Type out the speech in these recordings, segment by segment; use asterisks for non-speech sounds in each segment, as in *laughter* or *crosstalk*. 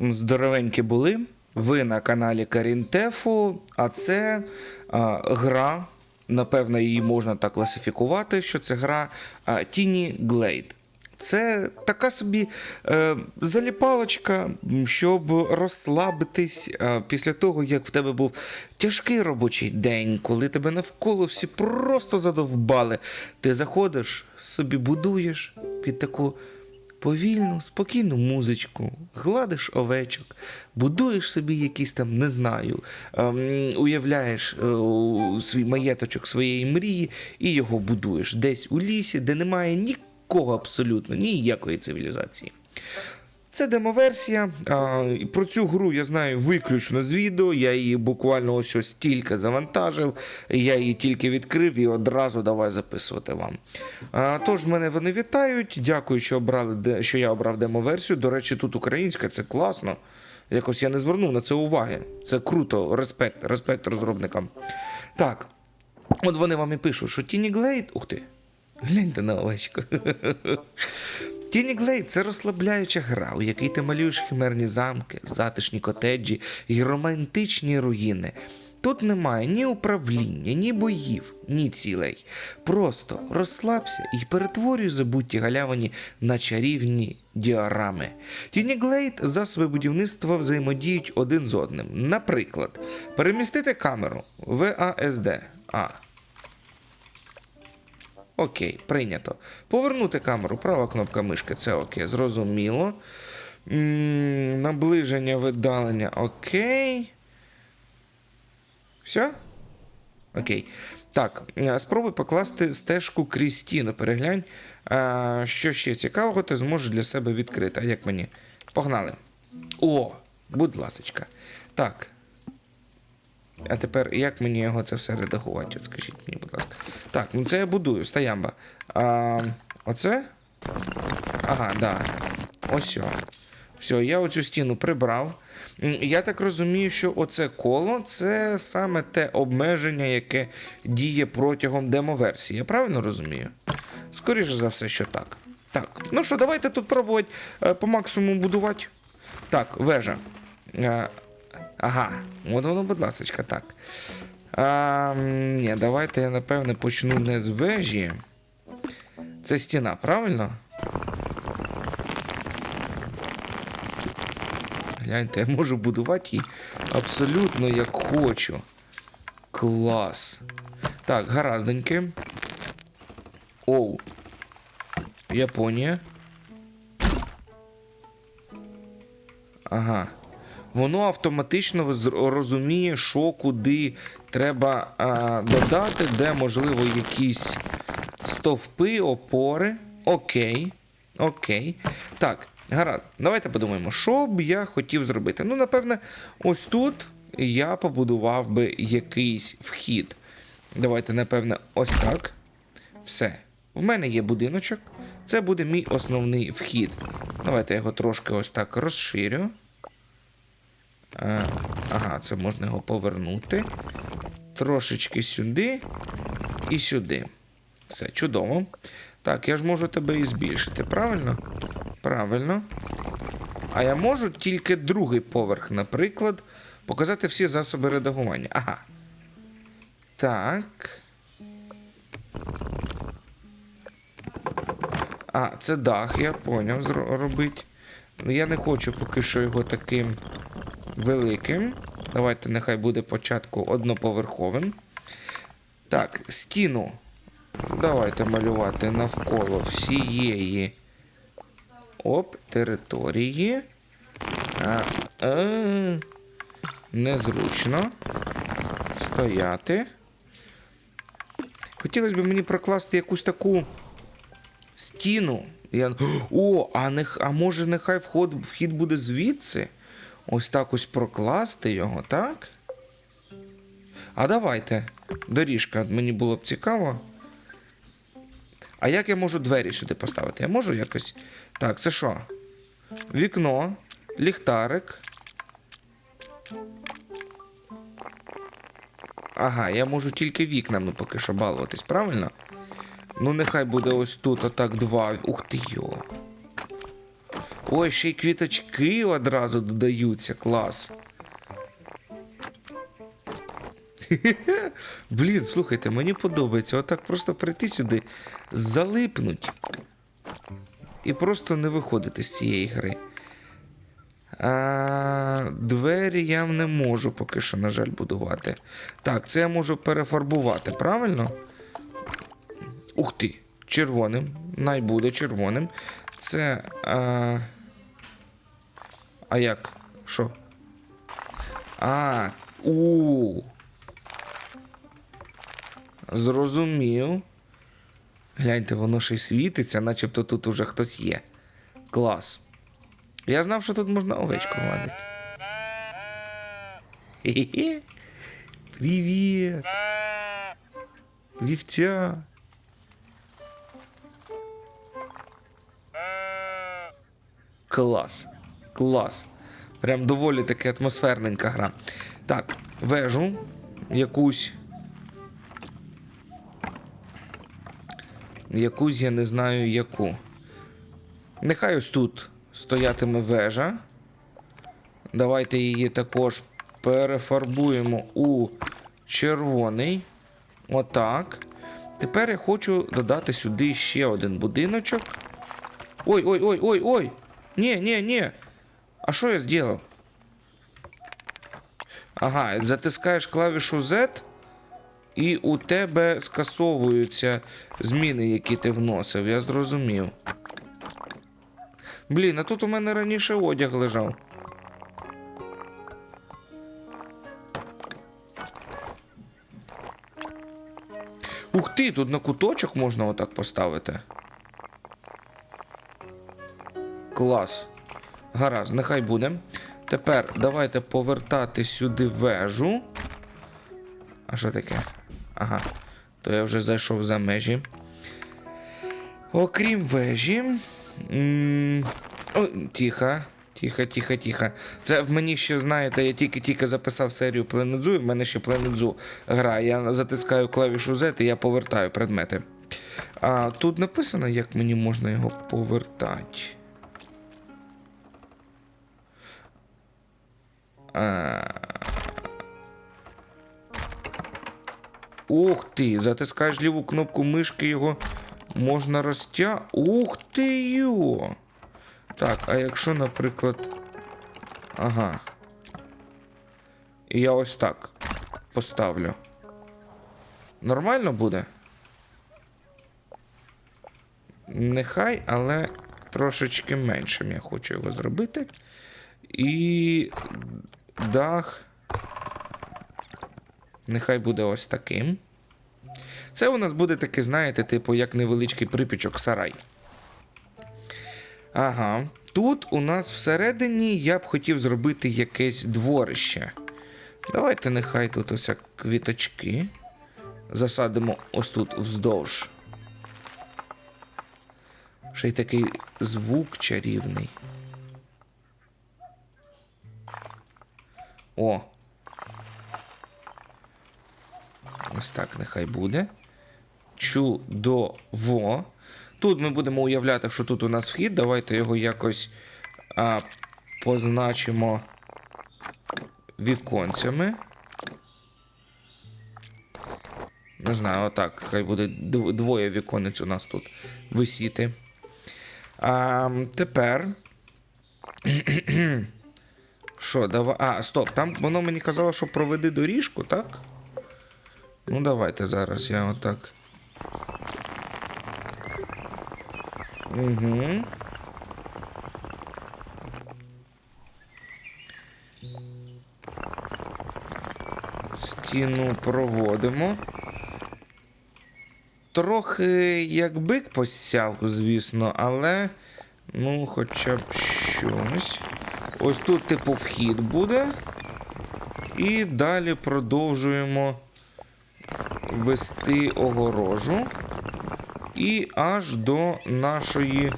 здоровенькі були. Ви на каналі Карінтефу, а це а, гра, напевно, її можна так класифікувати, що це гра Tiny Glade. Це така собі е, заліпалочка, щоб розслабитись е, після того, як в тебе був тяжкий робочий день, коли тебе навколо всі просто задовбали. Ти заходиш, собі будуєш під таку повільну, спокійну музичку, гладиш овечок, будуєш собі якийсь там, не знаю, ем, уявляєш е, свій маєточок своєї мрії і його будуєш десь у лісі, де немає нікого абсолютно, ніякої цивілізації. Це демоверсія. А, про цю гру я знаю виключно з відео. Я її буквально ось ось тільки завантажив. Я її тільки відкрив і одразу давай записувати вам. А, тож мене вони вітають. Дякую, що обрали що я обрав демоверсію. До речі, тут українська, це класно. Якось я не звернув на це уваги. Це круто, респект, респект розробникам. Так. От вони вам і пишуть, що Тіні Глейд. Ух ти! Гляньте на овечку. Тіні Глейд це розслабляюча гра, у якій ти малюєш химерні замки, затишні котеджі і романтичні руїни. Тут немає ні управління, ні боїв, ні цілей. Просто розслабся і перетворюй забуті галявині на чарівні діорами. Тіні Глейд засоби будівництва взаємодіють один з одним. Наприклад, перемістити камеру VASD. Окей, прийнято. Повернути камеру, права кнопка мишки, це окей, зрозуміло. Наближення, видалення, окей. Все? Окей. Так, е, спробуй покласти стежку крізь стіну. Переглянь. А, що ще цікавого ти зможеш для себе відкрити. А як мені? Погнали. О, будь ласочка. Так. А тепер як мені його це все редагувати? От скажіть мені, будь ласка. Так, ну це я будую, стоямба. А, оце? Ага, да. Ось. Все, я оцю стіну прибрав. Я так розумію, що оце коло це саме те обмеження, яке діє протягом демоверсії. Я правильно розумію? Скоріше за все, що так. Так, ну що, давайте тут пробувати е, по максимуму будувати. Так, вежа. Ага, от воно, будь ласка, так. А, ні, давайте я напевне почну не з вежі. Це стіна, правильно? Гляньте, я можу будувати її абсолютно як хочу. Клас. Так, гаразденьки. Оу. Японія. Ага. Воно автоматично розуміє, що куди треба а, додати, де, можливо, якісь стовпи, опори. Окей. Окей. Так, гаразд. Давайте подумаємо, що б я хотів зробити. Ну, напевне, ось тут я побудував би якийсь вхід. Давайте, напевне, ось так. Все. В мене є будиночок. Це буде мій основний вхід. Давайте я його трошки ось так розширю. А, ага, це можна його повернути. Трошечки сюди і сюди. Все, чудово. Так, я ж можу тебе і збільшити, правильно? Правильно. А я можу тільки другий поверх, наприклад, показати всі засоби редагування. Ага. Так. А, це дах, я поняв, робить. Я не хочу поки що його таким великим. Давайте нехай буде початку одноповерховим. Так, стіну. Давайте малювати навколо всієї оп, території. А, е, незручно. Стояти. Хотілося б мені прокласти якусь таку стіну. Я... *gasps* О, а, не... а може нехай вход... вхід буде звідси? Ось так ось прокласти його, так? А давайте. Доріжка, мені було б цікаво. А як я можу двері сюди поставити? Я можу якось. Так, це що? Вікно, ліхтарик. Ага, я можу тільки вікнами поки що балуватись, правильно? Ну, нехай буде ось тут, отак два. Ух ти йо. Ой, ще й квіточки одразу додаються. Клас. *laughs* Блін, слухайте, мені подобається. Отак просто прийти сюди, залипнуть. І просто не виходити з цієї гри. А, двері я не можу поки що, на жаль, будувати. Так, це я можу перефарбувати, правильно? Ух ти! Червоним. Най буде червоним. Це. А, а як? Що? А, у. Зрозумів. Гляньте, воно ще й світиться, начебто тут уже хтось є. Клас. Я знав, що тут можна овечку гладити. Привіт. Вівця. Клас. Клас. Прям доволі таки атмосферненька гра. Так, вежу якусь. Якусь я не знаю яку. Нехай ось тут стоятиме вежа. Давайте її також перефарбуємо у червоний. Отак. Тепер я хочу додати сюди ще один будиночок. Ой, ой, ой, ой, ой. Ні, ні, ні. А що я зробив? Ага, затискаєш клавішу Z, і у тебе скасовуються зміни, які ти вносив. Я зрозумів. Блін, а тут у мене раніше одяг лежав. Ух ти, тут на куточок можна отак поставити. Клас. Гаразд, нехай буде. Тепер давайте повертати сюди вежу. А що таке? Ага. То я вже зайшов за межі. Окрім вежі. О, тихо. Тихо, тихо, тихо. Це в мені ще, знаєте, я тільки-тільки записав серію Пленедзу, і в мене ще Пленедзу грає. Я затискаю клавішу Z і я повертаю предмети. А тут написано, як мені можна його повертати. Ух ти, затискаєш ліву кнопку мишки, його можна розтя. Ух ти йо! Так, а якщо, наприклад. Ага. І я ось так поставлю. Нормально буде? Нехай, але трошечки меншим я хочу його зробити. І дах. Нехай буде ось таким. Це у нас буде таке, знаєте, типу, як невеличкий припічок сарай. Ага. Тут у нас всередині я б хотів зробити якесь дворище. Давайте нехай тут ось квіточки. Засадимо ось тут вздовж. Ще й такий звук чарівний. О. Ось так нехай буде. Чудово. Тут ми будемо уявляти, що тут у нас вхід. Давайте його якось а, позначимо віконцями. Не знаю, отак. Хай буде двоє віконець у нас тут висіти. А, тепер. Що, давай. А, стоп, там воно мені казало, що проведи доріжку, так? Ну, давайте зараз я отак. Угу. Стіну проводимо. Трохи як бик посяв, звісно, але. Ну, хоча б щось. Ось тут, типу, вхід буде. І далі продовжуємо вести огорожу. І аж до нашої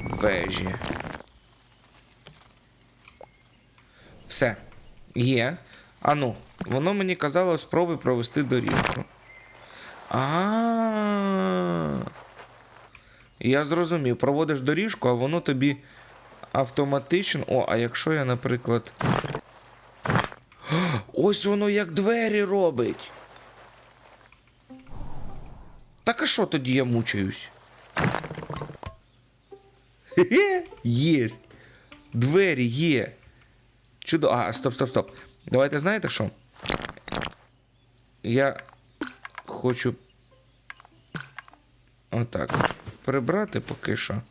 вежі. Все. Є. Ану, воно мені казало, спробуй провести доріжку. А. Я зрозумів, проводиш доріжку, а воно тобі автоматично. О, а якщо я, наприклад. Ось воно як двері робить. Так а що тоді я мучаюсь? Хе-хе, єсть. Двері є. Чудо. А, стоп, стоп, стоп. Давайте знаєте що? Я хочу. Отак. Прибрати поки що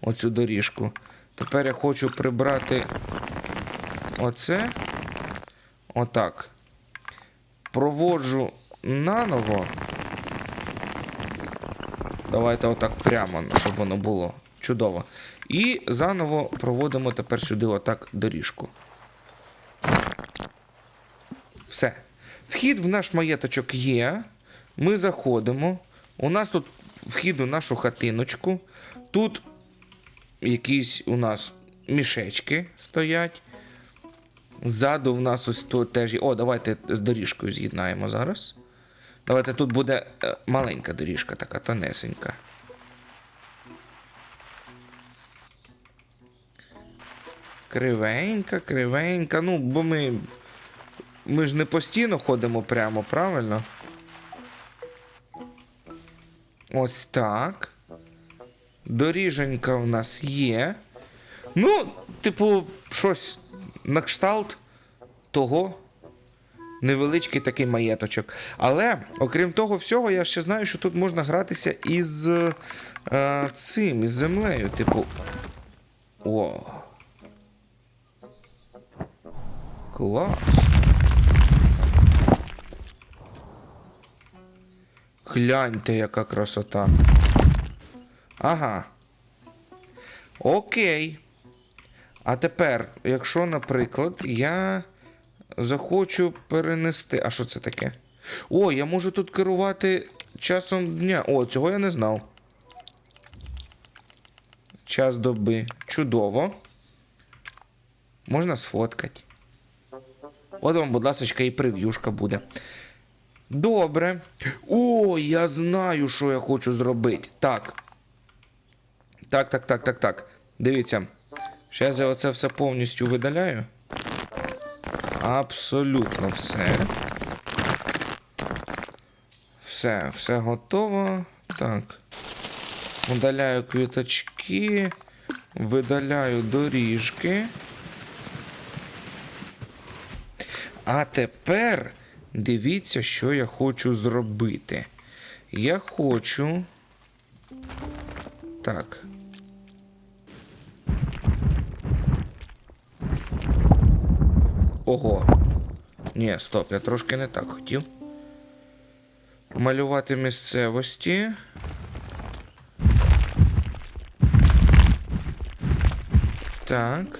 оцю доріжку. Тепер я хочу прибрати оце. Отак. Проводжу наново. Давайте отак прямо, щоб воно було. Чудово. І заново проводимо тепер сюди отак доріжку. Все. Вхід в наш маєточок є. Ми заходимо. У нас тут вхід у нашу хатиночку. Тут якісь у нас мішечки стоять. Ззаду в нас ось тут теж є. О, давайте з доріжкою з'єднаємо зараз. Давайте тут буде е, маленька доріжка, така тонесенька. Кривенька, кривенька. Ну, бо ми. Ми ж не постійно ходимо прямо, правильно? Ось так. Доріженька в нас є. Ну, типу, щось на кшталт того. Невеличкий такий маєточок. Але, окрім того всього, я ще знаю, що тут можна гратися із е, цим, із землею. Типу. О. Клас. Гляньте, яка красота. Ага. Окей. А тепер, якщо, наприклад, я захочу перенести. А що це таке? О, я можу тут керувати часом дня. О, цього я не знав. Час доби. Чудово. Можна сфоткати. От вам, будь ласка, і прев'юшка буде. Добре. О, я знаю, що я хочу зробити. Так. Так, так, так, так, так. Дивіться. Зараз я оце все повністю видаляю. Абсолютно все. Все, все готово. Так. Удаляю квіточки. Видаляю доріжки. А тепер дивіться, що я хочу зробити. Я хочу. Так. Ого. Ні, стоп, я трошки не так хотів. Малювати місцевості. Так.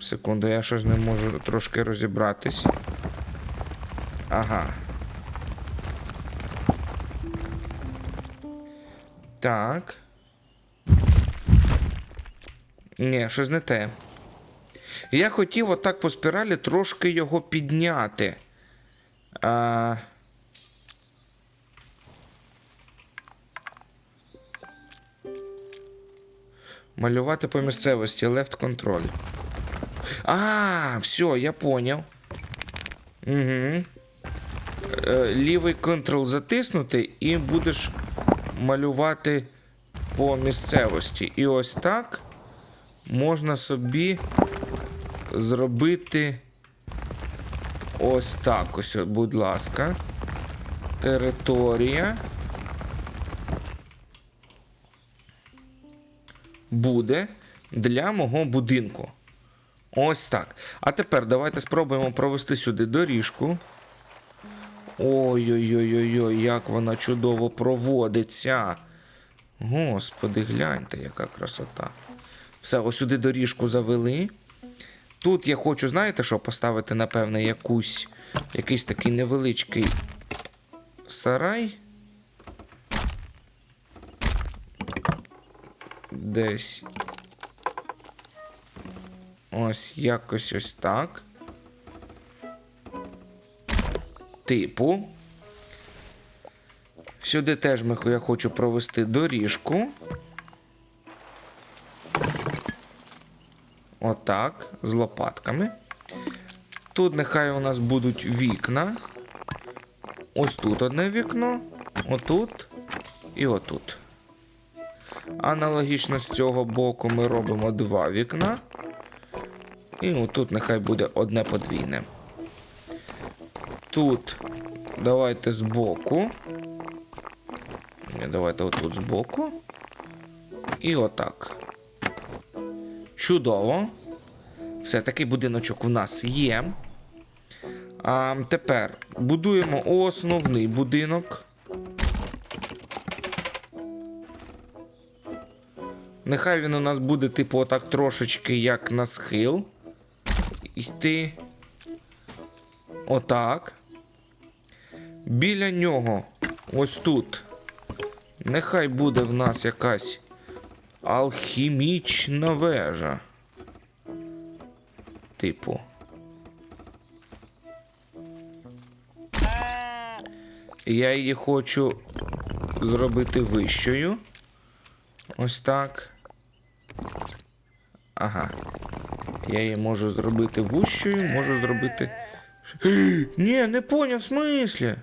Секунду, я щось не можу трошки розібратись. Ага. Так. Ні, щось не те. Я хотів отак по спіралі трошки його підняти. А... Малювати по місцевості left control. А, все, я поняв. Угу. Лівий контрол затиснути і будеш малювати по місцевості. І ось так можна собі зробити ось так. Ось, будь ласка. Територія. Буде для мого будинку. Ось так. А тепер давайте спробуємо провести сюди доріжку. Ой-ой-ой, як вона чудово проводиться. Господи, гляньте, яка красота. Все, ось сюди доріжку завели. Тут я хочу, знаєте, що поставити, напевне, якусь, якийсь такий невеличкий сарай. Десь. Ось якось ось так. Типу. Сюди теж ми- я хочу провести доріжку. Отак, з лопатками. Тут нехай у нас будуть вікна. Ось тут одне вікно, отут і отут. Аналогічно з цього боку ми робимо два вікна. І отут нехай буде одне подвійне. Тут давайте збоку. Давайте отут збоку. І отак. Чудово. Все, такий будиночок у нас є. А тепер будуємо основний будинок. Нехай він у нас буде, типу, отак трошечки як на схил. Йти. Отак. Біля нього, ось тут. Нехай буде в нас якась алхімічна вежа. Типу. Я її хочу зробити вищою. Ось так. Ага. Я її можу зробити вущою, можу зробити. *gasps* Ні, не поняв, в смислі.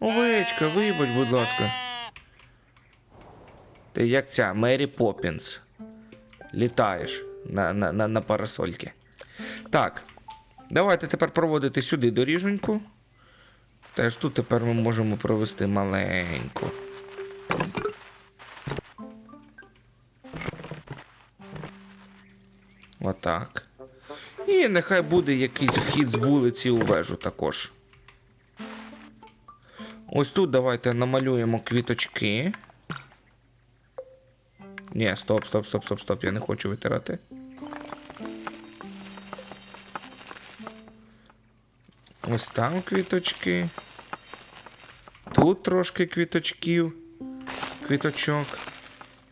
Овечка, вибач, будь ласка. Ти як ця Мері Поппінс. Літаєш на, на, на, на парасольки. Так. Давайте тепер проводити сюди доріженьку. Теж тут тепер ми можемо провести маленьку. Отак. І нехай буде якийсь вхід з вулиці у вежу також. Ось тут давайте намалюємо квіточки. Ні, стоп, стоп, стоп, стоп, стоп. Я не хочу витирати. Ось там квіточки. Тут трошки квіточків. Квіточок.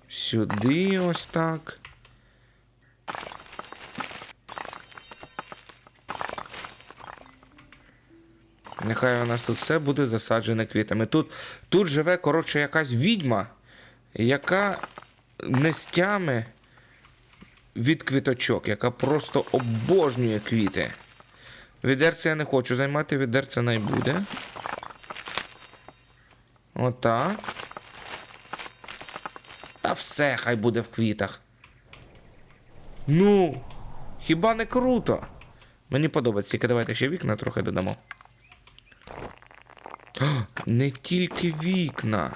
Сюди ось так. Нехай у нас тут все буде засаджене квітами. Тут, тут живе, коротше, якась відьма, яка нестями від квіточок, яка просто обожнює квіти. Відерце я не хочу займати, відерце не буде. Отак. Та все, хай буде в квітах. Ну, хіба не круто? Мені подобається, тільки давайте ще вікна трохи додамо. А, Не тільки вікна.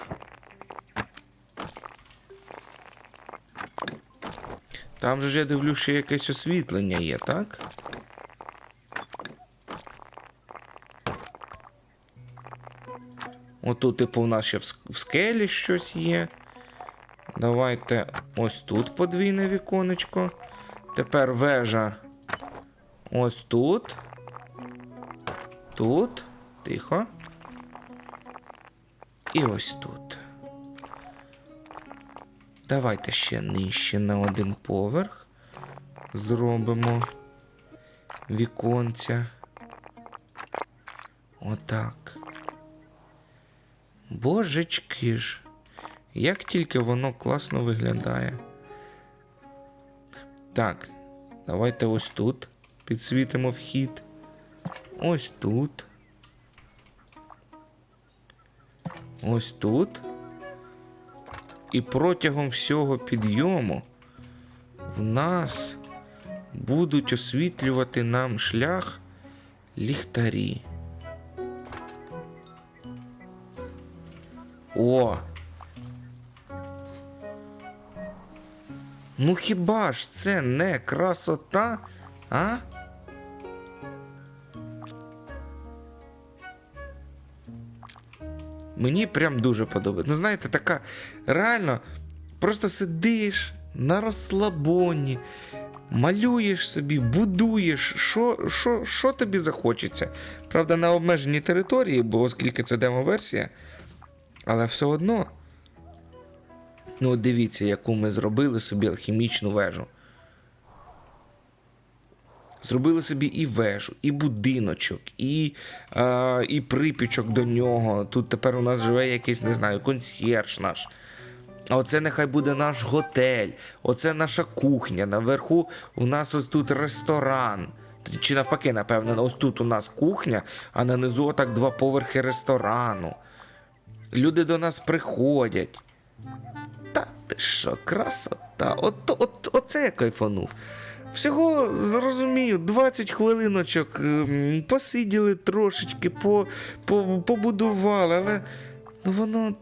Там же ж я дивлюсь, ще якесь освітлення є, так? Отут, типу, у нас ще в скелі щось є. Давайте ось тут подвійне віконечко. Тепер вежа. Ось тут. Тут. Тихо. І ось тут. Давайте ще нижче на один поверх. Зробимо віконця. Отак. Божечки ж. Як тільки воно класно виглядає. Так, давайте ось тут підсвітимо вхід. Ось тут. Ось тут. І протягом всього підйому в нас будуть освітлювати нам шлях ліхтарі. О! Ну хіба ж це не красота, а? Мені прям дуже подобається. Ну, знаєте, така реально просто сидиш на розслабоні, малюєш собі, будуєш, що, що, що тобі захочеться. Правда, на обмеженій території, бо оскільки це демо-версія, але все одно. Ну, от дивіться, яку ми зробили собі алхімічну вежу. Зробили собі і вежу, і будиночок, і, е, і припічок до нього. Тут тепер у нас живе якийсь, не знаю, консьєрж наш. А Оце нехай буде наш готель, оце наша кухня. Наверху у нас ось тут ресторан. Чи навпаки, напевно, ось тут у нас кухня, а на низу отак два поверхи ресторану. Люди до нас приходять. Та ти що, красота. От, от, оце я кайфанув. Всього зрозумію, 20 хвилиночок ем, посиділи трошечки, по, по, побудували, але ну воно.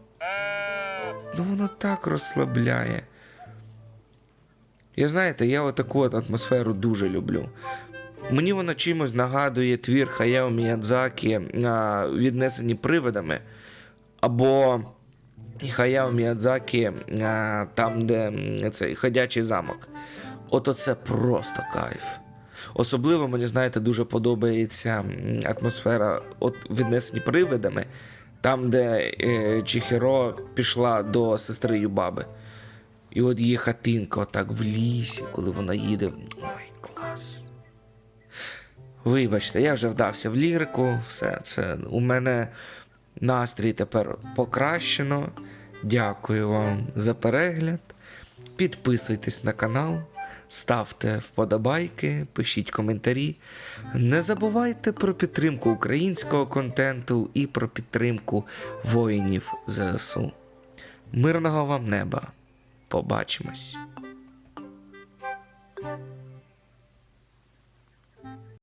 Ну воно так розслабляє. Я знаєте, я отаку от атмосферу дуже люблю. Мені вона чимось нагадує твір Хаяо Міядзакі віднесені привидами. Або Хаяо Міядзакі там, де цей ходячий замок. От оце просто кайф. Особливо мені, знаєте, дуже подобається атмосфера от віднесені привидами, там, де е, Чіхіро пішла до сестри Юбаби. І от її хатинка отак в лісі, коли вона їде. Ой, клас. Вибачте, я вже вдався в лірику, все це у мене настрій тепер покращено. Дякую вам за перегляд. Підписуйтесь на канал, ставте вподобайки, пишіть коментарі. Не забувайте про підтримку українського контенту і про підтримку воїнів ЗСУ. Мирного вам неба! Побачимось!